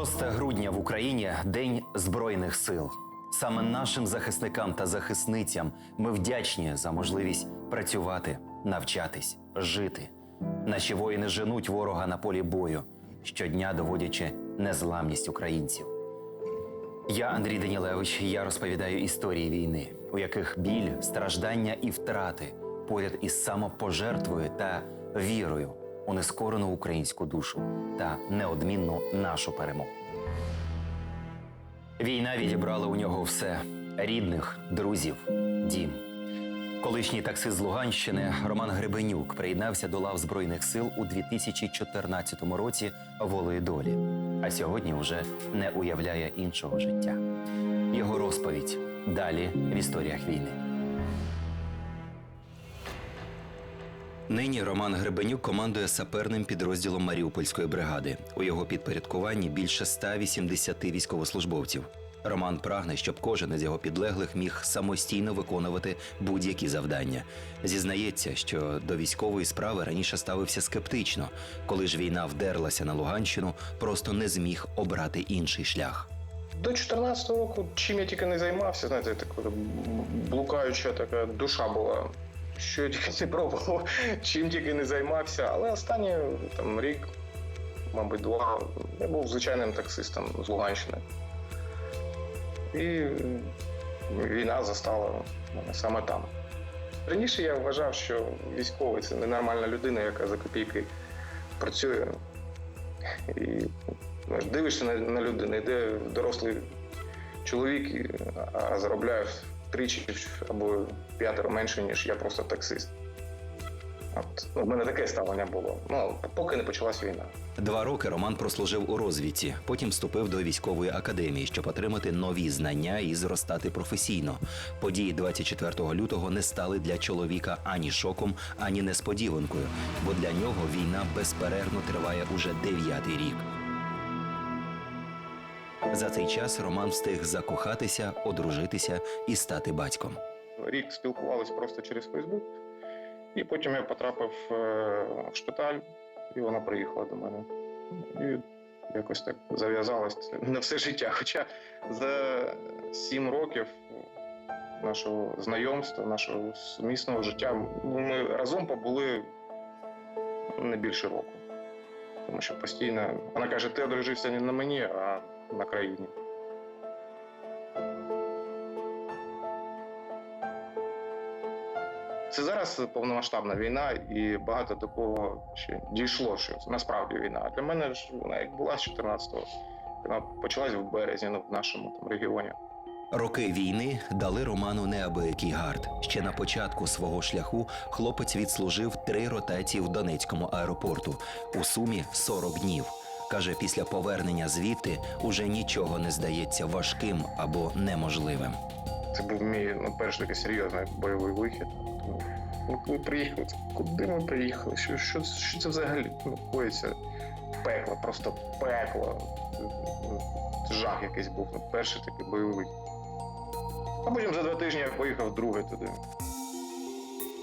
6 грудня в Україні День Збройних сил. Саме нашим захисникам та захисницям ми вдячні за можливість працювати, навчатись, жити. Наші воїни женуть ворога на полі бою, щодня доводячи незламність українців. Я Андрій Данілевич. Я розповідаю історії війни, у яких біль, страждання і втрати поряд із самопожертвою та вірою у нескорену українську душу та неодмінну нашу перемогу. Війна відібрала у нього все рідних, друзів, дім. Колишній таксист з Луганщини Роман Гребенюк приєднався до лав Збройних сил у 2014 році волею долі, а сьогодні вже не уявляє іншого життя. Його розповідь далі в історіях війни. Нині Роман Гребенюк командує саперним підрозділом Маріупольської бригади. У його підпорядкуванні більше 180 військовослужбовців. Роман прагне, щоб кожен із його підлеглих міг самостійно виконувати будь-які завдання. Зізнається, що до військової справи раніше ставився скептично. Коли ж війна вдерлася на Луганщину, просто не зміг обрати інший шлях. До 14 року чим я тільки не займався, знаєте, така блукаюча така душа була. Що я тільки не пробував, чим тільки не займався. Але останній там рік, мабуть, два, я був звичайним таксистом з Луганщини. І війна застала мене саме там. Раніше я вважав, що військовий це ненормальна людина, яка за копійки працює. І Дивишся на, на людину, йде дорослий чоловік, а заробляє втричі або п'ятеро менше, ніж я просто таксист. От, ну, в мене таке ставлення було. Ну, поки не почалась війна. Два роки Роман прослужив у розвідці, потім вступив до військової академії, щоб отримати нові знання і зростати професійно. Події 24 лютого не стали для чоловіка ані шоком, ані несподіванкою, бо для нього війна безперервно триває уже дев'ятий рік. За цей час Роман встиг закохатися, одружитися і стати батьком. Рік спілкувалися просто через Фейсбук, і потім я потрапив е, в шпиталь, і вона приїхала до мене. І якось так зав'язалось на все життя. Хоча за сім років нашого знайомства, нашого сумісного життя, ну, ми разом побули не більше року. Тому що постійно вона каже: ти одружився не на мені, а на країні. Це зараз повномасштабна війна, і багато такого ще дійшло, що насправді війна. А для мене ж вона як була з 14-го, вона почалась в березні ну, в нашому там регіоні. Роки війни дали Роману неабиякий гард. Ще на початку свого шляху хлопець відслужив три ротації в Донецькому аеропорту у сумі 40 днів. Каже, після повернення звідти уже нічого не здається важким або неможливим. Це був мій ну, перший такий серйозний бойовий вихід. Ну, коли приїхали, куди ми приїхали? Що, що, що це взагалі ну, коїться? Пекло, просто пекло. Жах якийсь був. Ну, перший такий бойовий. А потім за два тижні я поїхав друге туди.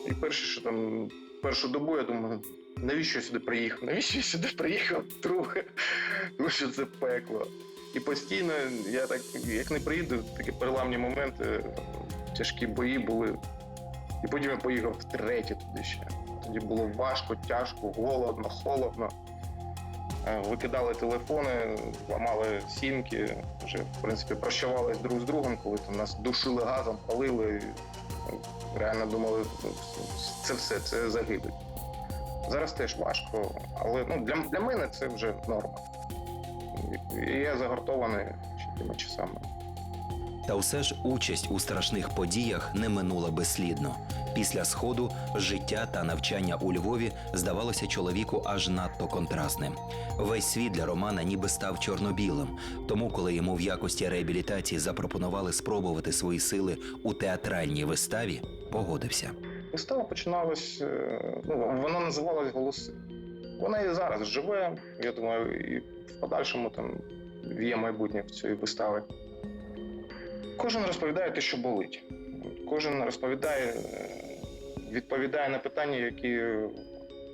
І перше, що там, першу добу я думаю, навіщо я сюди приїхав? Навіщо я сюди приїхав друге? Тому що це пекло. І постійно я так, як не приїду, такі переламні моменти, тяжкі бої були. І потім я поїхав втретє туди ще. Тоді було важко, тяжко, голодно, холодно. Е, Викидали телефони, ламали сімки, вже в принципі прощавались друг з другом, коли там нас душили газом, палили. Реально думали, ну, це все, це загибель. Зараз теж важко, але ну, для, для мене це вже норма. І я загартований ще тими часами. Та все ж участь у страшних подіях не минула безслідно. Після сходу життя та навчання у Львові здавалося чоловіку аж надто контрастним. Весь світ для Романа ніби став чорно-білим. Тому, коли йому в якості реабілітації запропонували спробувати свої сили у театральній виставі, погодився. Вистава починалась, е, ну, вона називалась Голоси. Вона і зараз живе, я думаю, і в подальшому там є майбутнє в цієї вистави. Кожен розповідає те, що болить. Кожен розповідає, е, відповідає на питання, які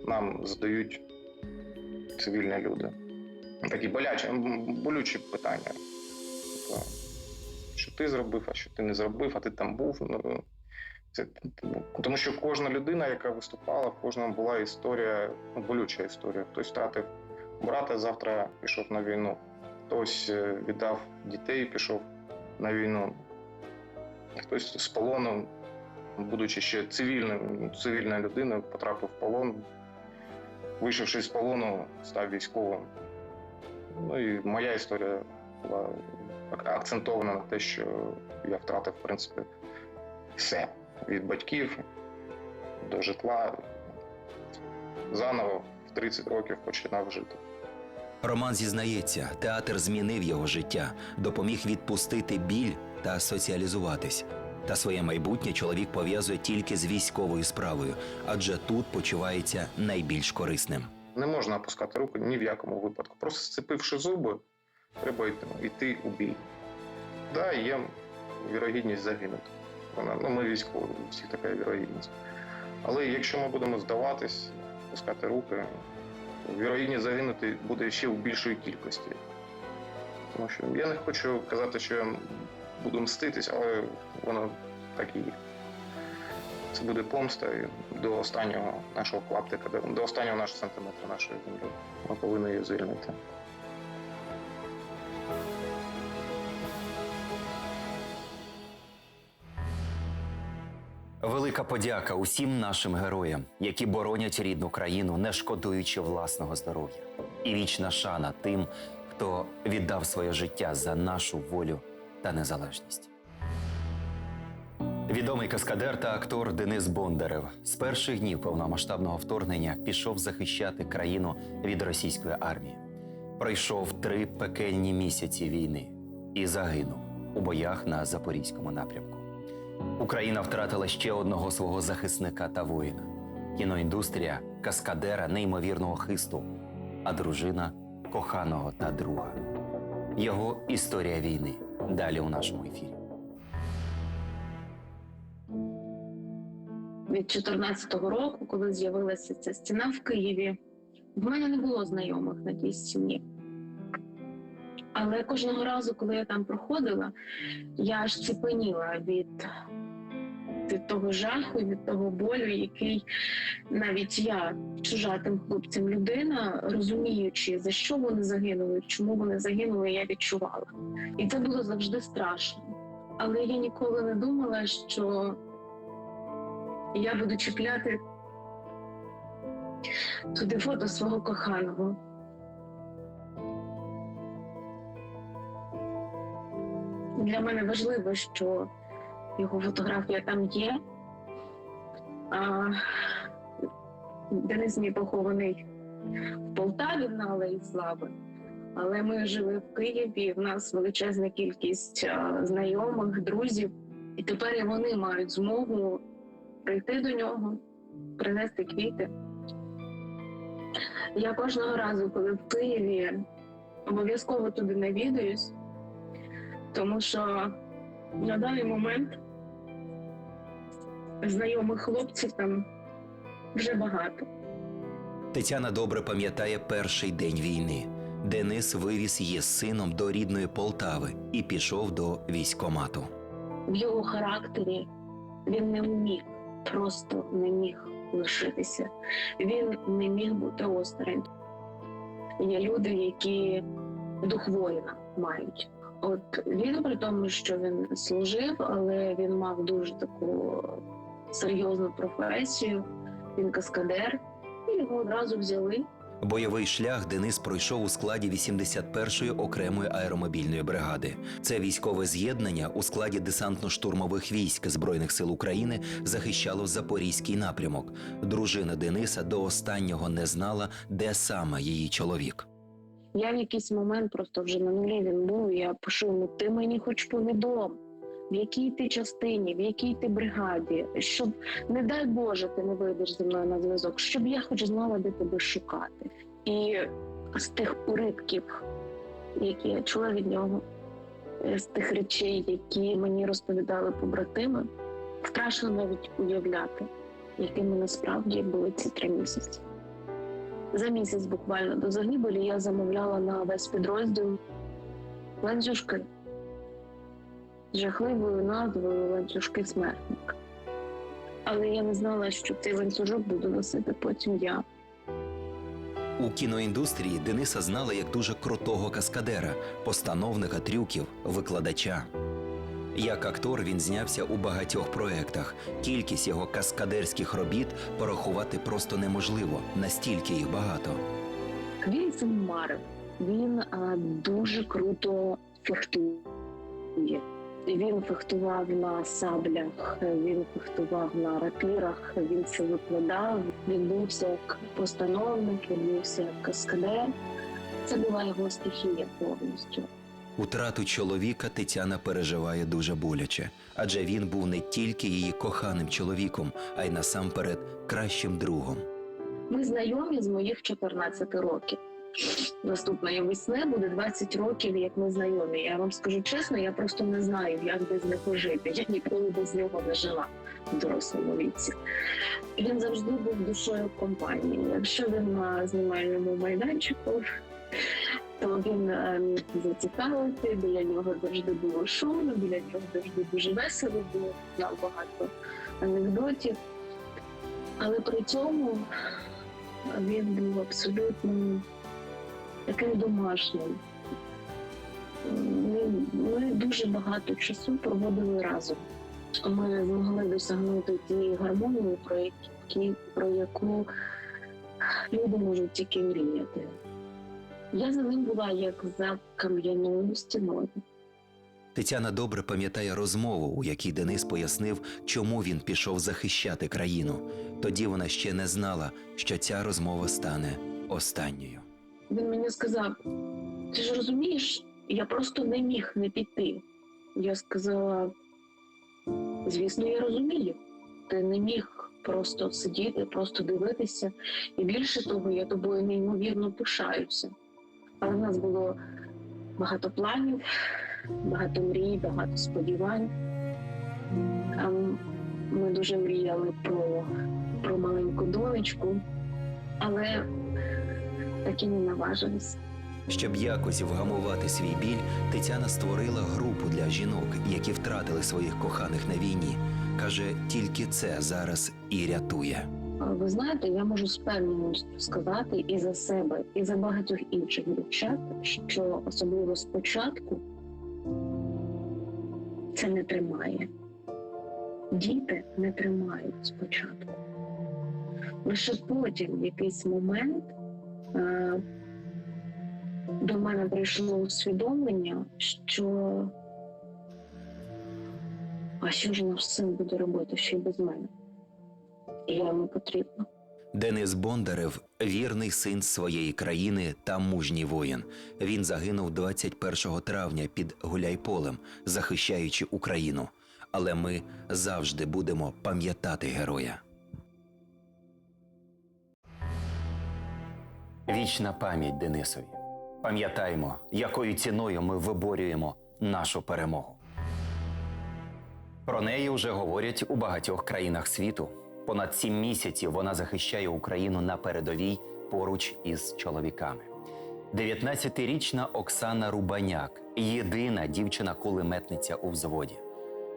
нам задають цивільні люди. такі болячі, болючі питання. Тобто, що ти зробив, а що ти не зробив, а ти там був. Ну, це, тому що кожна людина, яка виступала, в кожному була історія, ну, болюча історія. Хтось втратив брата, завтра пішов на війну, хтось е, віддав дітей, пішов на війну, хтось з полону, будучи ще цивільним, цивільною людиною, потрапив в полон, вийшовши з полону, став військовим. Ну і моя історія була акцентована на те, що я втратив, в принципі, все від батьків до житла. Заново в 30 років починав жити. Роман зізнається, театр змінив його життя, допоміг відпустити біль та соціалізуватись. Та своє майбутнє чоловік пов'язує тільки з військовою справою, адже тут почувається найбільш корисним. Не можна опускати руки ні в якому випадку. Просто сцепивши зуби, треба йти, йти у бій. Да, є вірогідність загинути. Вона, ну, ми військові, у всіх така вірогідність. Але якщо ми будемо здаватись, опускати руки, вірогідність загинути буде ще в більшої кількості. Тому що я не хочу казати, що я буду мститись, але воно так і є. Це буде помста до останнього нашого клаптика, до останнього нашого сантиметра нашої землі. Ми повинні її звільнити. Велика подяка усім нашим героям, які боронять рідну країну, не шкодуючи власного здоров'я. І вічна шана тим, хто віддав своє життя за нашу волю та незалежність. Відомий каскадер та актор Денис Бондарев з перших днів повномасштабного вторгнення пішов захищати країну від російської армії. Пройшов три пекельні місяці війни і загинув у боях на запорізькому напрямку. Україна втратила ще одного свого захисника та воїна. Кіноіндустрія каскадера неймовірного хисту, а дружина коханого та друга. Його історія війни далі у нашому ефірі. від 14-го року, коли з'явилася ця стіна в Києві, в мене не було знайомих на тій стіні. Але кожного разу, коли я там проходила, я аж ціпеніла від, від того жаху, від того болю, який навіть я, чужа тим хлопцям людина, розуміючи, за що вони загинули, чому вони загинули, я відчувала. І це було завжди страшно. Але я ніколи не думала, що я буду чіпляти туди фото свого коханого. Для мене важливо, що його фотографія там є. А Денис мій похований в Полтаві на Алеї Слави. Але ми жили в Києві, в нас величезна кількість а, знайомих, друзів, і тепер і вони мають змогу прийти до нього, принести квіти. Я кожного разу, коли в Києві, обов'язково туди навідуюсь, тому що на даний момент знайомих хлопців там вже багато. Тетяна добре пам'ятає перший день війни. Денис вивіз її з сином до рідної Полтави і пішов до військомату. В його характері він не міг, просто не міг лишитися. Він не міг бути осторонь. Є люди, які дух воїна мають. От він при тому, що він служив, але він мав дуже таку серйозну професію. Він каскадер, і його одразу взяли. Бойовий шлях Денис пройшов у складі 81-ї окремої аеромобільної бригади. Це військове з'єднання у складі десантно-штурмових військ Збройних сил України захищало Запорізький напрямок. Дружина Дениса до останнього не знала, де саме її чоловік. Я в якийсь момент просто вже на нулі він був. Я пишу йому, ти мені хоч повідом, в якій ти частині, в якій ти бригаді, щоб, не дай Боже, ти не вийдеш зі мною на зв'язок, щоб я хоч знала, де тебе шукати. І з тих уривків, які я чула від нього, е, з тих речей, які мені розповідали побратими, страшно навіть уявляти, якими насправді були ці три місяці. За місяць буквально до загибелі я замовляла на весь підрозділ ланцюжки жахливою назвою ланцюжки смертник. Але я не знала, що цей ланцюжок буду носити потім я. У кіноіндустрії Дениса знали як дуже крутого каскадера, постановника трюків, викладача. Як актор він знявся у багатьох проєктах. Кількість його каскадерських робіт порахувати просто неможливо, настільки їх багато. Він цим марив. Він а, дуже круто фехтує. Він фехтував на саблях, він фехтував на рапірах, він це викладав. Він бився як постановник, він бився як каскадер. Це була його стихія повністю. Утрату чоловіка Тетяна переживає дуже боляче, адже він був не тільки її коханим чоловіком, а й насамперед кращим другом. Ми знайомі з моїх 14 років. Наступної весни буде 20 років, як ми знайомі. Я вам скажу чесно, я просто не знаю, як без нього жити. Я ніколи без нього не жила в дорослому віці. Він завжди був душою компанії. Якщо він на знімальному майданчику, то він е, міг зацікавити, біля нього завжди було шумно, біля нього завжди дуже весело було, знав багато анекдотів. Але при цьому він був абсолютно таким домашнім. Ми, ми дуже багато часу проводили разом. Ми змогли досягнути тієї гармонії, про, які, про яку люди можуть тільки мріяти. Я за ним була як за кам'яною стіною. Тетяна добре пам'ятає розмову, у якій Денис пояснив, чому він пішов захищати країну. Тоді вона ще не знала, що ця розмова стане останньою. Він мені сказав: ти ж розумієш, я просто не міг не піти. Я сказала: звісно, я розумію. Ти не міг просто сидіти, просто дивитися. І більше того, я тобою неймовірно пишаюся. Але в нас було багато планів, багато мрій, багато сподівань. Ми дуже мріяли про, про маленьку донечку, але так і не наважились. Щоб якось вгамувати свій біль, Тетяна створила групу для жінок, які втратили своїх коханих на війні. Каже, тільки це зараз і рятує. Ви знаєте, я можу з певністю сказати і за себе, і за багатьох інших дівчат, що особливо спочатку це не тримає. Діти не тримають спочатку. Лише потім, в якийсь момент, до мене прийшло усвідомлення, що а що ж наш син буде робити ще й без мене? Йому потрібна. Денис Бондарев вірний син своєї країни та мужній воїн. Він загинув 21 травня під Гуляйполем, захищаючи Україну. Але ми завжди будемо пам'ятати героя. Вічна пам'ять Денисові. Пам'ятаємо, якою ціною ми виборюємо нашу перемогу. Про неї вже говорять у багатьох країнах світу. Понад сім місяців вона захищає Україну на передовій поруч із чоловіками. 19-річна Оксана Рубаняк єдина дівчина-кулеметниця у взводі.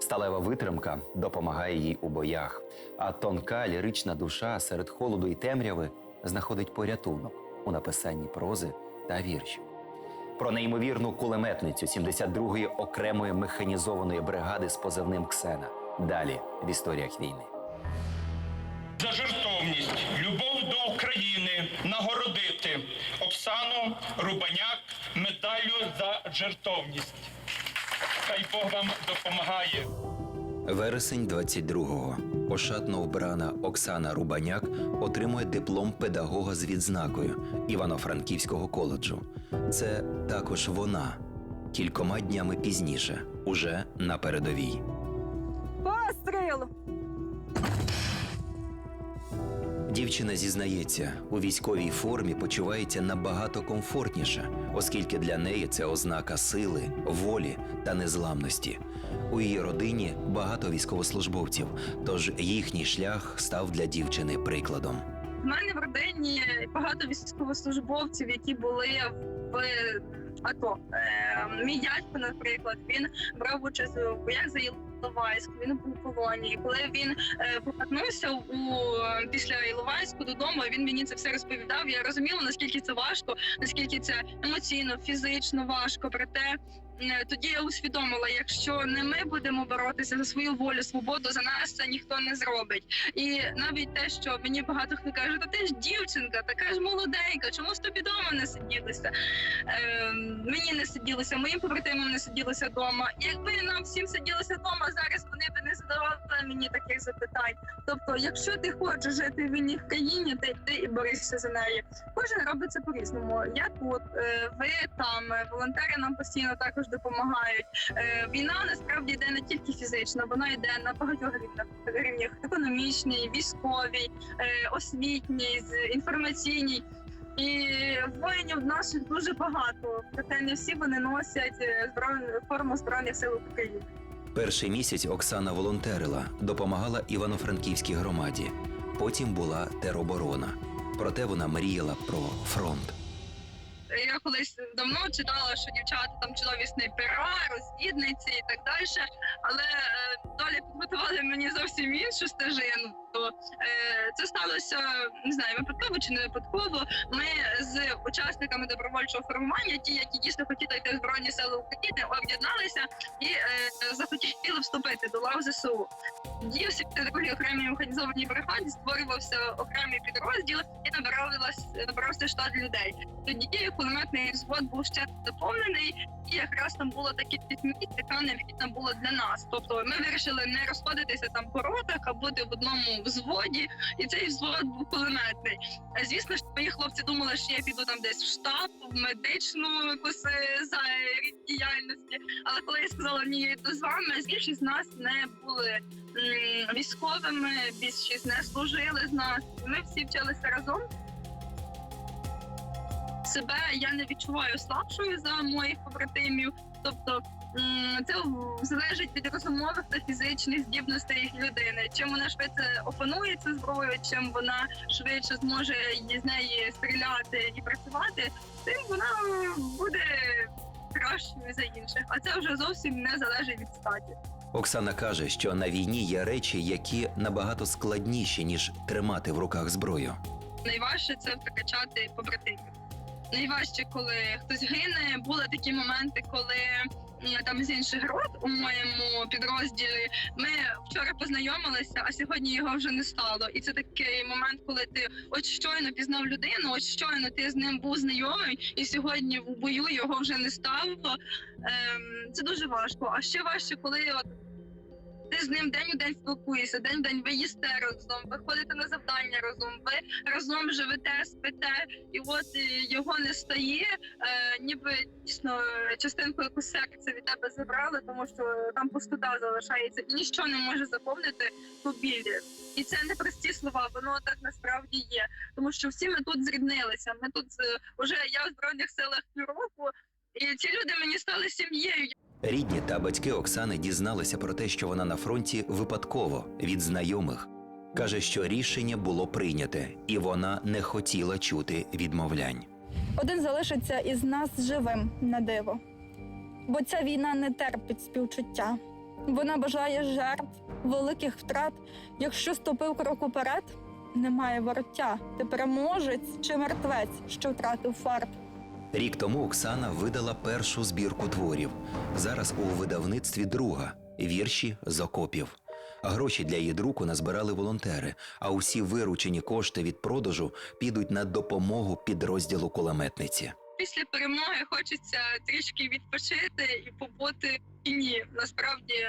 Сталева витримка допомагає їй у боях, а тонка лірична душа серед холоду і темряви знаходить порятунок у написанні прози та віршів. Про неймовірну кулеметницю 72-ї окремої механізованої бригади з позивним Ксена. Далі в історіях війни. За жертовність, любов до України нагородити Оксану Рубаняк медаллю за жертовність. Хай Бог вам допомагає. Вересень 22-го. Ошатно вбрана Оксана Рубаняк отримує диплом педагога з відзнакою Івано-Франківського коледжу. Це також вона. Кількома днями пізніше, уже на передовій. Постріл! Дівчина зізнається, у військовій формі почувається набагато комфортніше, оскільки для неї це ознака сили, волі та незламності. У її родині багато військовослужбовців, тож їхній шлях став для дівчини прикладом. в мене в родині багато військовослужбовців, які були в АТО. Е, мій дядько, наприклад, він брав участь у боях за Іловайськ, він був у колонії. Коли він е, повернувся у після Іловайську додому, він мені це все розповідав. Я розуміла, наскільки це важко, наскільки це емоційно, фізично важко. Проте тоді я усвідомила, якщо не ми будемо боротися за свою волю, свободу, за нас це ніхто не зробить. І навіть те, що мені багато хто каже, та ти ж дівчинка, така ж молоденька, чому ж тобі вдома не сиділися? Е, мені не сиділося, моїм побратимам не сиділося вдома. Якби нам всім сиділося вдома, зараз вони б не задавали мені таких запитань. Тобто, якщо ти хочеш жити в вільній країні, ти йди і борися за неї. Кожен робить це по-різному. Я тут, е, ви там, е, волонтери нам постійно також допомагають. Е, Війна насправді йде не тільки фізична, вона йде на багатьох рівнях рівнях: економічній, військовій, е, освітній, з- інформаційній. І воїнів наших дуже багато, проте не всі вони носять е, збройну форму збройних сил України. Перший місяць Оксана волонтерила, допомагала Івано-Франківській громаді. Потім була тероборона. Проте вона мріяла про фронт. Я колись давно читала, що дівчата там чудові снайпера, розвідниці і так далі. Але е, доля підготували мені зовсім іншу стежину. То е, це сталося не знаю, випадково чи не випадково. Ми з учасниками добровольчого формування, ті, які дійсно хотіли йти в збройні сили України, об'єдналися і е, захотіли вступити до лав ЗСУ. Всі другій окремій механізованій бригаді створювався окремий підрозділ і набирався штат людей. Тоді кулеметний взвод був ще доповнений, і якраз там було таке підмість, яка необхідна була для нас. Тобто ми вирішили не розходитися там по ротах, а бути в одному взводі, і цей взвод був кулеметний. Звісно ж, мої хлопці думали, що я піду там десь в штаб, в медичну якусь е, за діяльності. Але коли я сказала ні, я йду з вами, більшість з нас не були військовими, більшість не служили з нас. Ми всі вчилися разом. Себе я не відчуваю слабшою за моїх побратимів. Тобто це залежить від розумових та фізичних здібностей людини. Чим вона швидше опанує цю зброю, чим вона швидше зможе з неї стріляти і працювати, тим вона буде кращою за інших. А це вже зовсім не залежить від статі. Оксана каже, що на війні є речі, які набагато складніші, ніж тримати в руках зброю. найважче це прокачати побратимів. Найважче, коли хтось гине. Були такі моменти, коли там з інших род у моєму підрозділі ми вчора познайомилися, а сьогодні його вже не стало. І це такий момент, коли ти от щойно пізнав людину, от щойно ти з ним був знайомий, і сьогодні в бою його вже не стало. Ем, це дуже важко. А ще важче, коли от ти з ним день у день спілкуєшся, день в день ви їсте разом, ви ходите на завдання разом, ви разом живете, спите, і от е, його не стає, е, ніби дійсно частинку яку серця від тебе забрали, тому що там пустота залишається, і ніщо не може заповнити ту біль. І це не прості слова, воно так насправді є. Тому що всі ми тут зріднилися. Ми тут е, уже я в збройних силах півроку, і ці люди мені стали сім'єю. Рідні та батьки Оксани дізналися про те, що вона на фронті випадково від знайомих. Каже, що рішення було прийняте, і вона не хотіла чути відмовлянь. Один залишиться із нас живим на диво. Бо ця війна не терпить співчуття. Вона бажає жертв, великих втрат. Якщо ступив крок уперед, немає вороття. Ти переможець чи мертвець, що втратив фарт. Рік тому Оксана видала першу збірку творів. Зараз у видавництві друга вірші з окопів. Гроші для її друку назбирали волонтери. А усі виручені кошти від продажу підуть на допомогу підрозділу кулеметниці. Після перемоги хочеться трішки відпочити і побути в тіні. Насправді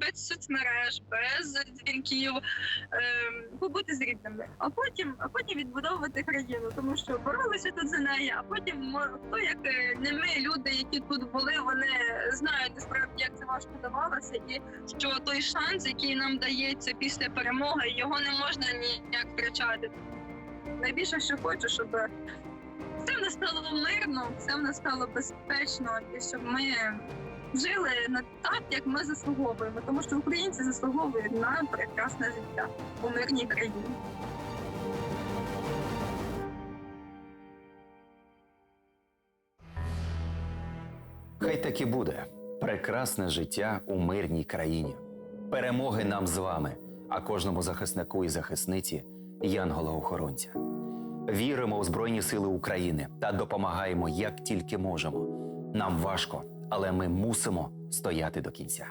без соцмереж, без дзвінків, ем, побути з рідними, а потім, а потім відбудовувати країну, тому що боролися тут за неї. А потім хто як е, не ми, люди, які тут були, вони знають насправді, як це важко давалося, і що той шанс, який нам дається після перемоги, його не можна ніяк втрачати. Найбільше, що хочу, щоб все в нас стало мирно, все в нас стало безпечно, і щоб ми жили не так, як ми заслуговуємо, тому що українці заслуговують на прекрасне життя у мирній країні. Хай так і буде прекрасне життя у мирній країні. Перемоги нам з вами, а кожному захиснику і захисниці янгола охоронця. Віримо у Збройні Сили України та допомагаємо як тільки можемо. Нам важко, але ми мусимо стояти до кінця.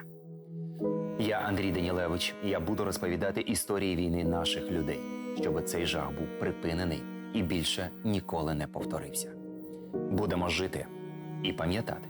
Я Андрій Данілевич. Я буду розповідати історії війни наших людей, щоб цей жах був припинений і більше ніколи не повторився. Будемо жити і пам'ятати.